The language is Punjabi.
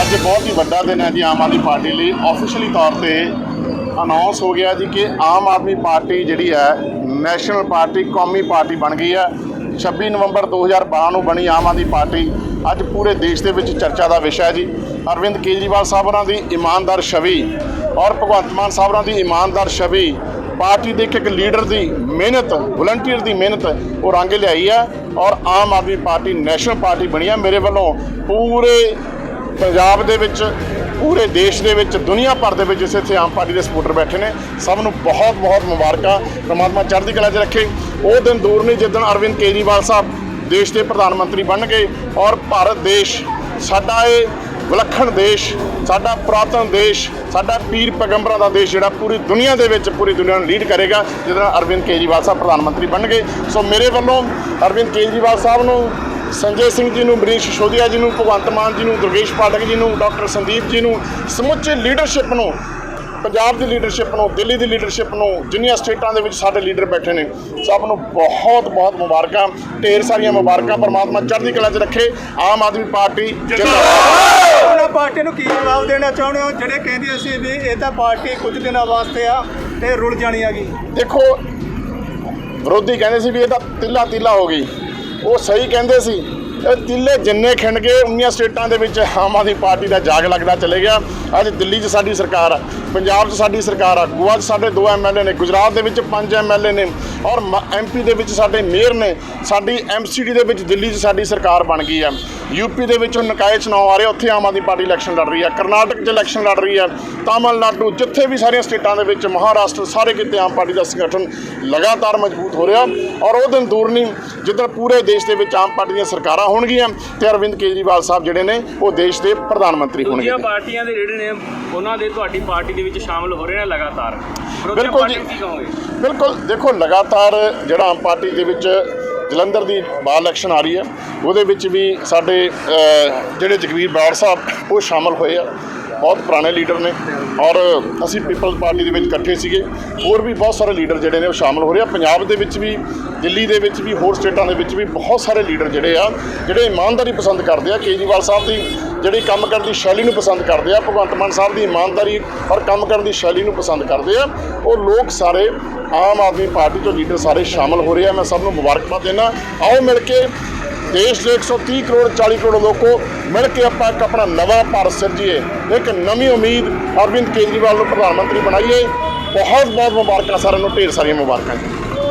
ਅੱਜ ਬਹੁਤ ਹੀ ਵੱਡਾ ਦਿਨ ਹੈ ਜੀ ਆਮ ਆਦਮੀ ਪਾਰਟੀ ਲਈ। ਆਫੀਸ਼ੀਅਲੀ ਤੌਰ ਤੇ ਅਨਾਉਂਸ ਹੋ ਗਿਆ ਜੀ ਕਿ ਆਮ ਆਦਮੀ ਪਾਰਟੀ ਜਿਹੜੀ ਹੈ ਨੈਸ਼ਨਲ ਪਾਰਟੀ ਕੌਮੀ ਪਾਰਟੀ ਬਣ ਗਈ ਹੈ। 26 ਨਵੰਬਰ 2012 ਨੂੰ ਬਣੀ ਆਮ ਆਦਮੀ ਪਾਰਟੀ। ਅੱਜ ਪੂਰੇ ਦੇਸ਼ ਦੇ ਵਿੱਚ ਚਰਚਾ ਦਾ ਵਿਸ਼ਾ ਹੈ ਜੀ। ਅਰਵਿੰਦ ਕੇਜਰੀਵਾਲ ਸਾਹਿਬ ਹੋਰਾਂ ਦੀ ਇਮਾਨਦਾਰ ਛਵੀ ਔਰ ਭਗਵੰਤ ਮਾਨ ਸਾਹਿਬ ਹੋਰਾਂ ਦੀ ਇਮਾਨਦਾਰ ਛਵੀ, ਪਾਰਟੀ ਦੇ ਇੱਕ ਇੱਕ ਲੀਡਰ ਦੀ ਮਿਹਨਤ ਵਲੰਟੀਅਰ ਦੀ ਮਿਹਨਤ ਉਹ ਰੰਗ ਲਿਆਈ ਹੈ ਔਰ Aam Aadmi party national party ਬਣੀ ਹੈ। ਮੇਰੇ ਵੱਲੋਂ ਪੂਰੇ ਪੰਜਾਬ ਦੇ ਵਿੱਚ, ਪੂਰੇ ਦੇਸ਼ ਦੇ ਵਿੱਚ, ਦੁਨੀਆ ਭਰ ਦੇ ਵਿੱਚ ਜਿਸ ਇੱਥੇ ਆਮ ਪਾਰਟੀ ਦੇ ਸਪੋਰਟਰ ਬੈਠੇ ਨੇ, ਸਭ ਨੂੰ ਬਹੁਤ ਬਹੁਤ ਮੁਬਾਰਕਾਂ। ਪ੍ਰਮਾਤਮਾ ਚੜ੍ਹਦੀ ਕਲਾ 'ਚ ਰੱਖੇ। ਉਹ ਦਿਨ ਦੂਰ ਨਹੀਂ ਜਿੱਦਣ ਅਰਵਿੰਦ ਕੇਜਰੀਵਾਲ ਸਾਹਿਬ ਦੇਸ਼ ਦੇ ਪ੍ਰਧਾਨ ਮੰਤਰੀ ਬਣਨਗੇ ਔਰ ਭਾਰਤ ਦੇਸ਼, ਸਾਡਾ ਇਹ ਵਿਲੱਖਣ ਦੇਸ਼, ਸਾਡਾ ਪੁਰਾਤਨ ਦੇਸ਼, ਸਾਡਾ ਪੀਰ ਪੈਗੰਬਰਾਂ ਦਾ ਦੇਸ਼ ਜਿਹੜਾ ਪੂਰੀ ਦੁਨੀਆ ਦੇ ਵਿੱਚ, ਪੂਰੀ ਦੁਨੀਆ ਨੂੰ ਲੀਡ ਕਰੇਗਾ ਜਿਹਦੇ ਨਾਲ ਅਰਵਿੰਦ ਕੇਜਰੀਵਾਲ ਸਾਹਿਬ ਪ੍ਰਧਾਨ ਮੰਤਰੀ ਬਣਨਗੇ ਸੋ ਮੇਰੇ ਵੱਲੋਂ ਅਰਵਿੰਦ ਕੇਜਰੀਵਾਲ ਸਾਹਿਬ ਨੂੰ ਸੰਜੇ ਸਿੰਘ ਜੀ ਨੂੰ ਮਰੀਸ਼ ਸਿਸੋਦੀਆ ਜੀ ਨੂੰ ਭਗਵੰਤ ਮਾਨ ਜੀ ਨੂੰ ਦੁਰਗੇਸ਼ ਪਾਠਕ ਜੀ ਨੂੰ ਡਾਕਟਰ ਸੰਦੀਪ ਜੀ ਨੂੰ ਸਮੁੱਚੇ ਲੀਡਰਸ਼ਿਪ ਨੂੰ ਪੰਜਾਬ ਦੀ ਲੀਡਰਸ਼ਿਪ ਨੂੰ ਦਿੱਲੀ ਦੀ ਲੀਡਰਸ਼ਿਪ ਨੂੰ ਜਿੰਨੀਆਂ ਸਟੇਟਾਂ ਦੇ ਵਿੱਚ ਸਾਡੇ ਲੀਡਰ ਬੈਠੇ ਨੇ ਸਭ ਨੂੰ ਬਹੁਤ ਬਹੁਤ ਮੁਬਾਰਕਾਂ ਢੇਰ ਸਾਰੀਆਂ ਮੁਬਾਰਕਾਂ ਪਰਮਾਤਮਾ ਚੜ੍ਹਦੀ ਕਲਾ 'ਚ ਰੱਖੇ ਆਮ ਆਦਮੀ ਪਾਰਟੀ ਜਿੰਦਾਬਾਦ। ਉਹਨਾਂ ਪਾਰਟੀ ਨੂੰ ਕੀ ਜਵਾਬ ਦੇਣਾ ਚਾਹੁੰਦੇ ਹੋ? ਜਿਹੜੇ ਕਹਿੰਦੇ ਸੀ ਵੀ ਇਹ ਤਾਂ ਪਾਰਟੀ ਕੁਝ ਦਿਨਾਂ ਵਾਸਤੇ ਆ ਤੇ ਰੁਲ ਜਾਣੀ ਹੈਗੀ। ਦੇਖੋ ਵਿਰੋਧੀ ਕਹਿੰਦੇ ਸੀ ਵੀ ਇਹ ਤਾਂ ਤਿੱਲਾ ਤਿੱਲਾ ਹੋ ਗਈ। ਉਹ ਸਹੀ ਕਹਿੰਦੇ ਸੀ। ਇਹ ਤਿੱਲੇ ਜਿੰਨੇ ਖਿੰਡ ਗਏ ਉਨੀਆਂ ਸਟੇਟਾਂ ਦੇ ਵਿੱਚ ਆਮ ਆਦਮੀ ਪਾਰਟੀ ਦਾ ਜਾਗ ਲੱਗਦਾ ਚਲੇ ਗਿਆ। ਅੱਜ ਦਿੱਲੀ 'ਚ ਸਾਡੀ ਸਰਕਾਰ ਆ, ਪੰਜਾਬ 'ਚ ਸਾਡੀ ਸਰਕਾਰ ਆ, ਗੋਆ 'ਚ ਸਾਡੇ ਦੋ ਐਮਐਲਏ ਨੇ, ਗੁਜਰਾਤ ਦੇ ਵਿੱਚ ਪੰਜ ਐਮਐਲਏ ਨੇ ਔਰ ਐਮਪੀ ਦੇ ਵਿੱਚ ਸਾਡੇ ਮੇਅਰ ਨੇ, ਸਾਡੀ ਐਮਸੀਡੀ ਦੇ ਵਿੱਚ ਦਿੱਲੀ 'ਚ ਸਾਡੀ ਸਰਕਾਰ ਬਣ ਗਈ ਆ। ਯੂਪੀ ਦੇ ਵਿੱਚ ਹੁਣ ਨਿਕਾਏ ਚੁਣਾਵ ਆ ਰਹੇ, ਉੱਥੇ ਆਮ ਆਦਮੀ ਪਾਰਟੀ ਇਲੈਕਸ਼ਨ ਲੜ ਰਹੀ ਆ, ਕਰਨਾਟਕ 'ਚ ਇਲੈਕਸ਼ਨ ਲੜ ਰਹੀ ਆ, ਤਾਮਿਲਨਾਡੂ ਜਿੱਥੇ ਵੀ ਸਾਰੀਆਂ ਸਟੇਟਾਂ ਦੇ ਵਿੱਚ ਮਹਾਰਾਸ਼ਟਰ ਸਾਰੇ ਕਿਤੇ ਆਮ ਪਾਰਟੀ ਦਾ ਸੰਗਠਨ ਲਗਾਤਾਰ ਮਜ਼ਬੂਤ ਹੋ ਰਿਹਾ ਔਰ ਉਹ ਦਿਨ ਦੂਰ ਨਹੀਂ, ਜਿੱਦਣ ਪੂਰੇ ਦੇਸ਼ ਦੇ ਵਿੱਚ ਆਮ ਪਾਰਟੀ ਦੀਆਂ ਸਰਕਾਰਾਂ ਹੋਣਗੀਆਂ ਤੇ ਅਰਵਿੰਦ ਕੇਜਰੀਵਾਲ ਸਾਹਿਬ ਜਿਹੜੇ ਨੇ ਉਹ ਦੇਸ਼ ਦੇ ਪ੍ਰਧਾਨ ਮੰਤਰੀ ਹੋਣਗੇ। ਦੂਜੀਆਂ ਪਾਰਟੀਆਂ ਦੇ ਲੀਡਰ ਨੇ ਉਹਨਾਂ ਦੇ ਤੁਹਾਡੀ ਪਾਰਟੀ ਦੇ ਵਿੱਚ ਸ਼ਾਮਲ ਹੋ ਰਹੇ ਨੇ ਲਗਾਤਾਰ। ਬਿਲਕੁਲ ਜੀ। ਬਿਲਕੁਲ ਦੇਖੋ ਲਗਾਤਾਰ ਜਿਹੜਾ ਆਮ ਪਾਰਟੀ ਦੇ ਵਿੱਚ ਜਲੰਧਰ ਦੀ ਬਾਲ ਇਲੈਕਸ਼ਨ ਆ ਰਹੀ ਹੈ। ਉਹਦੇ ਵਿੱਚ ਵੀ ਸਾਡੇ ਜਿਹੜੇ ਜਗਵੀਰ ਬਾੜ ਸਾਹਿਬ ਉਹ ਸ਼ਾਮਲ ਹੋਏ ਆ। ਬਹੁਤ ਪੁਰਾਣੇ ਲੀਡਰ ਨੇ ਔਰ ਅਸੀਂ ਪੀਪਲਜ਼ ਪਾਰਟੀ ਦੇ ਵਿੱਚ ਇਕੱਠੇ ਸੀਗੇ। ਹੋਰ ਵੀ ਬਹੁਤ ਸਾਰੇ ਲੀਡਰ ਜਿਹੜੇ ਨੇ ਉਹ ਸ਼ਾਮਲ ਹੋ ਰਹੇ ਆ। ਪੰਜਾਬ ਦੇ ਵਿੱਚ ਵੀ, ਦਿੱਲੀ ਦੇ ਵਿੱਚ ਵੀ, ਹੋਰ ਸਟੇਟਾਂ ਦੇ ਵਿੱਚ ਵੀ ਬਹੁਤ ਸਾਰੇ ਲੀਡਰ ਜਿਹੜੇ ਆ, ਜਿਹੜੇ ਇਮਾਨਦਾਰੀ ਪਸੰਦ ਕਰਦੇ ਆ। ਕੇਜਰੀਵਾਲ ਸਾਹਿਬ ਦੀ ਜਿਹੜੀ ਕੰਮ ਕਰਨ ਦੀ ਸ਼ੈਲੀ ਨੂੰ ਪਸੰਦ ਕਰਦੇ ਆ, ਭਗਵੰਤ ਮਾਨ ਸਾਹਿਬ ਦੀ ਇਮਾਨਦਾਰੀ ਔਰ ਕੰਮ ਕਰਨ ਦੀ ਸ਼ੈਲੀ ਨੂੰ ਪਸੰਦ ਕਰਦੇ ਆ। ਉਹ ਲੋਕ ਸਾਰੇ ਆਮ ਆਦਮੀ ਪਾਰਟੀ ਤੋਂ ਲੀਡਰ ਸਾਰੇ ਸ਼ਾਮਲ ਹੋ ਰਹੇ ਆ। ਮੈਂ ਸਭ ਨੂੰ ਮੁਬਾਰਕਬਾਦ ਦੇਣਾ ਆਓ ਮਿਲ ਕੇ ਦੇਸ਼ ਦੇ 130 ਕਰੋੜ 40 ਕਰੋੜ ਲੋਕੋ ਮਿਲ ਕੇ ਆਪਾਂ ਇੱਕ ਆਪਣਾ ਨਵਾਂ ਭਾਰਤ ਸਿਰਜੀਏ। ਇੱਕ ਨਵੀਂ ਉਮੀਦ ਅਰਵਿੰਦ ਕੇਜਰੀਵਾਲ ਨੂੰ ਪ੍ਰਧਾਨ ਮੰਤਰੀ ਬਣਾਈਏ। ਬਹੁਤ ਬਹੁਤ ਮੁਬਾਰਕਾਂ, ਸਾਰਿਆਂ ਨੂੰ ਢੇਰ ਸਾਰੀਆਂ ਮੁਬਾਰਕਾਂ